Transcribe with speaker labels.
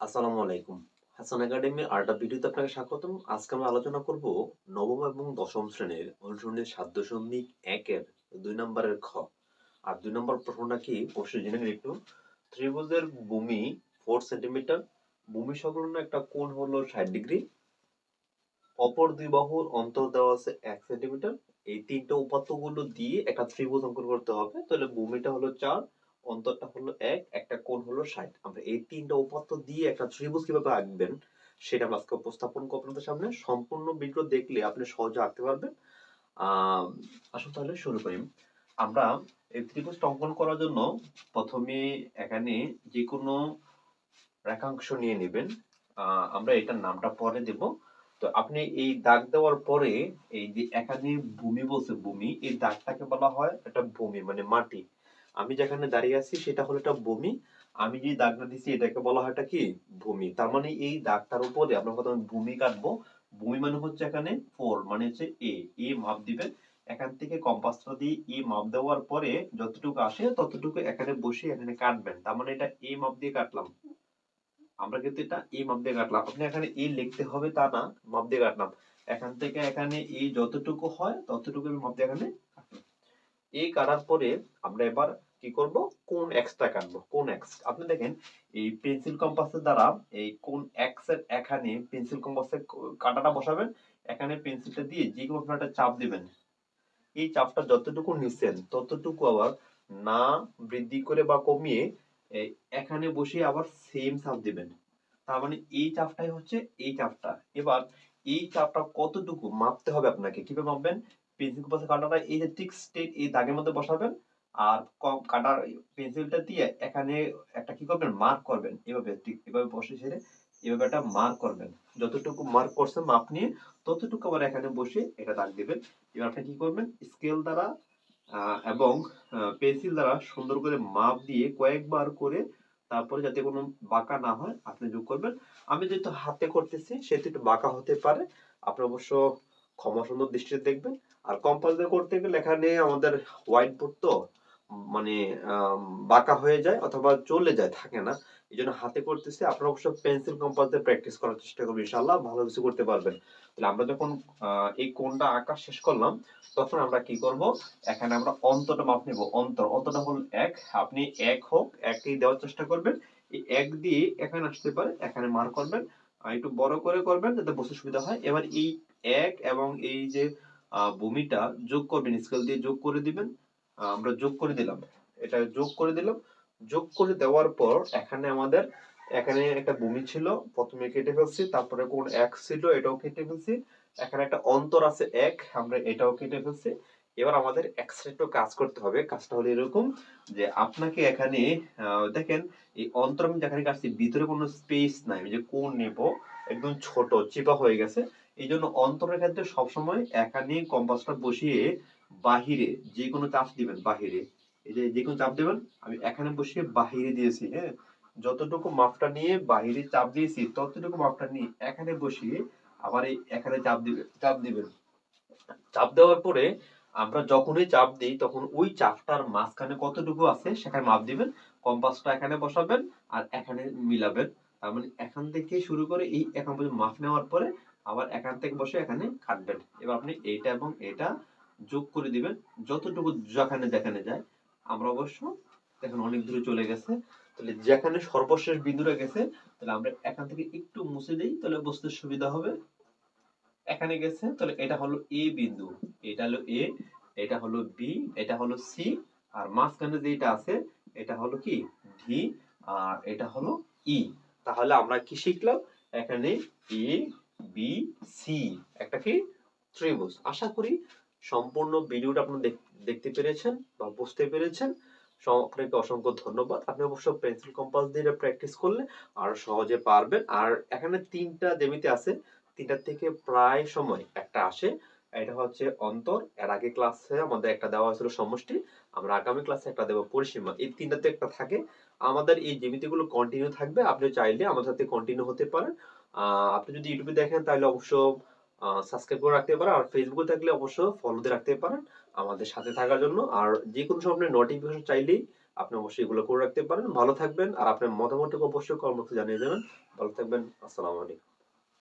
Speaker 1: আসসালামু আলাইকুম। হাসান একাডেমি আর্টা ভিডিওতে আপনাকে স্বাগতম। আজকে আমরা আলোচনা করব নবম এবং দশম শ্রেণির অনুসরণের সাত দশমিক একের দুই নম্বরের খ। আর দুই নম্বর প্রশ্নটা কি? অবশ্যই জেনে নিন একটু। ত্রিভুজের ভূমি ফোর সেন্টিমিটার ভূমি সংলগ্ন একটা কোণ হলো ষাট ডিগ্রি। অপর দুই বাহুর অন্তর দেওয়া আছে এক সেন্টিমিটার এই তিনটা উপাত্তগুলো দিয়ে একটা ত্রিভুজ অঙ্কন করতে হবে। তাহলে ভূমিটা হলো চার অন্তরটা হলো এক, একটা কোণ হলো ষাট। আমরা এই তিনটা উপাত্ত দিয়ে একটা ত্রিভুজ কীভাবে আঁকবেন, সেটা আজকে উপস্থাপন করব আপনাদের সামনে। সম্পূর্ণ ভিডিও দেখলে আপনি সহজে আঁকতে পারবেন। আহ আসুন তাহলে শুরু করি। আমরা এই ত্রিভুজটা অঙ্কন করার জন্য প্রথমে এখানে যে কোনো রেখাংশ নিয়ে নেবেন। আমরা এটার নামটা পরে দেব। তো আপনি এই দাগ দেওয়ার পরে এই যে এখানে ভূমি বলছে, ভূমি, এই দাগটাকে বলা হয় একটা ভূমি মানে মাটি। আমি যেখানে দাঁড়িয়ে আছি সেটা হলো একটা ভূমি। আমি যে দাগটা দিচ্ছি এটাকে বলা হয় কি? ভূমি। তার মানে এই দাগটার উপরে আমরা প্রথমে ভূমি কাটবো। ভূমি মানে হচ্ছে এখানে ফোর মানে হচ্ছে এ এ মাপ দিবেন এখান থেকে কম্পাসটা দিয়ে এ মাপ দেওয়ার পরে যতটুকু আসে ততটুকু এখানে বসে এখানে কাটবেন। তার মানে এটা এ মাপ দিয়ে কাটলাম। আমরা কিন্তু এটা এই মাপ দিয়ে কাটলাম। আপনি এখানে এ লিখতে হবে তা না, মাপ দিয়ে কাটলাম। এখান থেকে এখানে এই যতটুকু হয় ততটুকু আমি মাপ দিয়ে এখানে এই কাটার পরে আমরা এবার কি করব? কোন এক্সটা কাটবো? কোন এক্স আপনি দেখেন, এই পেন্সিল কম্পাসের দ্বারা এই কোন এক্সের এখানে পেন্সিল কম্পাসের কাটাটা বসাবেন, এখানে পেন্সিলটা দিয়ে যে কোনো একটা চাপ দিবেন। এই চাপটা যতটুকু নিচ্ছেন, ততটুকু আবার না বৃদ্ধি করে বা কমিয়ে এখানে বসে আবার সেম চাপ দিবেন। তার মানে এই চাপটাই হচ্ছে এই চাপটা। এবার এই চাপটা কতটুকু মাপতে হবে আপনাকে? কীভাবে মাপবেন? পেন্সিল কম্পাসের কাঁটাটা এই যে ঠিক স্ট্রেট এই দাগের মধ্যে বসাবেন আর ক- কাটার পেন্সিলটা দিয়ে এখানে একটা কি করবেন? মার্ক করবেন। এভাবে ঠিক এভাবে বসে ছেড়ে এভাবে একটা মার্ক করবেন। যতটুকু মার্ক করছেন, মাপ নিয়ে ততটুকু আবার এখানে বসে এটা দাগ দিবেন। এবার আপনি কি করবেন? স্কেল দ্বারা এবং পেন্সিল দ্বারা সুন্দর করে মাপ দিয়ে কয়েকবার করে তারপরে যাতে কোনো বাঁকা না হয়, আপনি যোগ করবেন। আমি যেহেতু হাতে করতেছি, সেহেতু একটু বাঁকা হতে পারে। আপনি অবশ্য ক্ষমা সুন্দর দৃষ্টিতে দেখবেন। আর কম্পাস দিয়ে করতে গেলে এখানে আমাদের হোয়াইট বোর্ড তো মানে বাঁকা হয়ে যায় অথবা চলে যায়, থাকে না। এই জন্য হাতে করতেছি। আপনারা অবশ্য পেন্সিল কম্পাস দিয়ে প্র্যাকটিস করার চেষ্টা করবেন ইনশাল্লাহ ভালো কিছু করতে পারবেন। তাহলে আমরা যখন এই কোণটা আঁকা শেষ করলাম, তখন আমরা কি করব? এখানে আমরা অন্তটা মাপ নেব। অন্তর অন্তটা হল এক। আপনি এক হোক, একই দেওয়ার চেষ্টা করবেন। এই এক দিয়ে এখানে আসতে পারে, এখানে মার করবেন। আর একটু বড় করে করবেন, যাতে বুঝতে সুবিধা হয়। এবার এই এক এবং এই যে ভূমিটা যোগ করবেন স্কেল দিয়ে যোগ করে দিবেন। আমরা যোগ করে দিলাম। এটা যোগ করে দিলাম। যোগ করে দেওয়ার পর এখানে আমাদের, এখানে একটা ভূমি ছিল, প্রথমে কেটে ফেলছি, তারপরে কোন এক ছিল, এটাও কেটে ফেলছি। এখানে একটা অন্তর আছে এক, আমরা এটাও কেটে ফেলছি। এবার আমাদের এক্সট্রা একটু কাজ করতে হবে। কাজটা হলো এরকম যে আপনাকে এখানে দেখেন এই অন্তর আমি যেখানে কাটছি, ভিতরে কোনো স্পেস নাই। যে কোণ নেব, একদম ছোট, চিপা হয়ে গেছে। এই জন্য অন্তরের ক্ষেত্রে সবসময় এখানে কম্পাসটা বসিয়ে বাহিরে যে কোনো চাপ দিবেন, বাহিরে। এই যে যে কোনো চাপ দিবেন, আমি এখানে বসিয়ে বাহিরে দিয়েছি হ্যাঁ? যতটুকু মাপটা নিয়ে বাহিরে চাপ দিয়েছি, ততটুকু মাপটা নিয়ে এখানে বসিয়ে আবার এই এখানে চাপ দিবেন চাপ দিবেন। চাপ দেওয়ার পরে আমরা যখনই চাপ দিই, তখন ওই চাপটার মাঝখানে কতটুকু আছে সেখানে মাপ দিবেন। কম্পাসটা এখানে বসাবেন আর এখানে মিলাবেন। তার মানে এখান থেকে শুরু করে এই এখান পর্যন্ত মাপ নেওয়ার পরে আবার এখান থেকে বসে এখানে কাটবেন। এবার আপনি এইটা এবং এটা যোগ করে দিবেন। যতটুকু যেখানে যেখানে যায়। আমরা অবশ্য এখন অনেক দূরে চলে গেছে। তাহলে যেখানে সর্বশেষ বিন্দুটা গেছে, তাহলে আমরা এখান থেকে একটু মুছে দিই, তাহলে বুঝতে সুবিধা হবে। এখানে গেছে, তাহলে এটা হলো এ বিন্দু। এটা হলো এ এটা হলো বি এটা হলো সি আর মাঝখানে যেটা আছে, এটা হলো কি? ডি আর এটা হলো ই তাহলে আমরা কি শিখলাম? এখানে এ বি সি একটা কি? ত্রিভুজ। আশা করি সম্পূর্ণ ভিডিওটা আপনারা দেখ- দেখতে পেরেছেন বা বুঝতে পেরেছেন। আপনাকে অসংখ্য ধন্যবাদ। আপনি অবশ্য পেন্সিল কম্পাস দিয়ে প্র্যাকটিস করলে আর সহজে পারবেন। আর এখানে তিনটা জেমিতে আছে। তিনটার থেকে প্রায় সময় একটা আসে। এটা হচ্ছে অন্তর, এর আগে ক্লাসে আমাদের একটা দেওয়া হয়েছিল সমষ্টি, আমরা আগামী ক্লাসে একটা দেবো পরিসীমা। এই তিনটাতে একটা থাকে। আমাদের এই জ্যামিতিগুলো কন্টিনিউ থাকবে, আপনি চাইলে আমাদের সাথে কন্টিনিউ হতে পারেন। আপনি যদি ইউটিউবে দেখেন, তাহলে অবশ্য সাবস্ক্রাইব করে রাখতে পারেন। আর ফেসবুকে থাকলে অবশ্য ফলো দিয়ে রাখতে পারেন আমাদের সাথে থাকার জন্য। আর যে কোনো সময় নোটিফিকেশন চাইলেই আপনি অবশ্যই এগুলো করে রাখতে পারেন। ভালো থাকবেন। আর আপনার মতামতটুকু অবশ্যই কর্মক্ষে জানিয়ে দেবেন। ভালো থাকবেন। আসসালামু আলাইকুম।